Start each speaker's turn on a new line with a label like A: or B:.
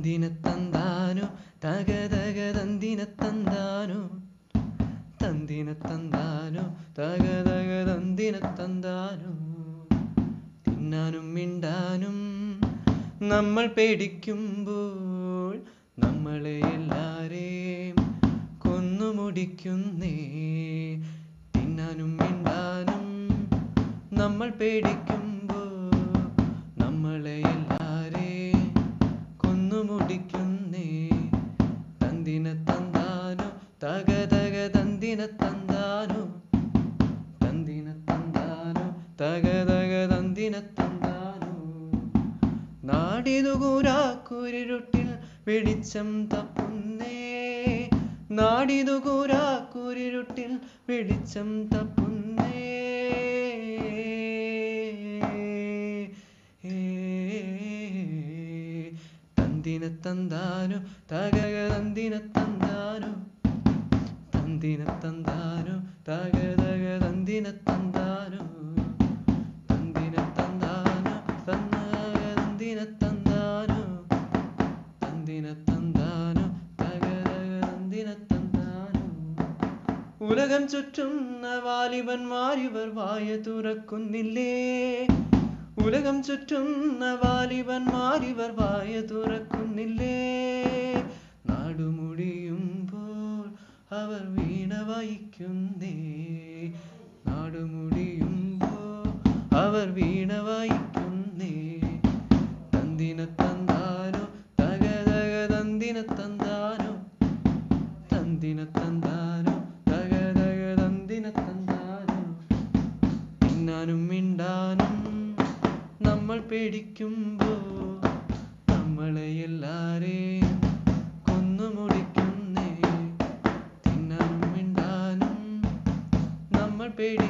A: തന്തിന തന്താനു തക തക തന്തിന തന്താനു തന്തിന തന്താനു തക തക തന്തിന തിന്നാനും മിണ്ടാനും നമ്മൾ പേടിക്കുമ്പോൾ നമ്മളെ എല്ലാരെയും കൊന്നുമുടിക്കുന്നേ. തിന്നാനും മിണ്ടാനും നമ്മൾ പേടിക്കുമ്പോൾ തന്താനു തന്തിന തന്താനു തക തക തന്തിന തന്താനു നാടിതുകൂരാക്കുരുട്ടിൽ വെളിച്ചം തപ്പുന്നേ നാടിതുകൂരാക്കുരുട്ടിൽ വെളിച്ചം തപ്പുന്നേ. തന്തിന തന്താനു തകക തന്താനു ഉലകം ചുറ്റുന്ന വാലിബന്മാരിവർ വായ തുറക്കുന്നില്ലേ ഉലകം ചുറ്റുന്ന വാലിബന്മാരിവർ വായ തുറക്കുന്നില്ലേ അവർ വീണ വായിക്കുന്നേ. നാടുമുടിയുമ്പോ അവർ വീണ വായിക്കുന്നേ. തന്തിന തന്താനോ തക തക തന്തിന തന്താനോ തന്തിന തന്താനോ തക തക തന്തിന തന്താനോ തിന്നാനും മിണ്ടാനും നമ്മൾ പേടിക്കുമ്പോ നമ്മളെ എല്ലാരെയും കൊന്നുമുടിക്കുന്നേ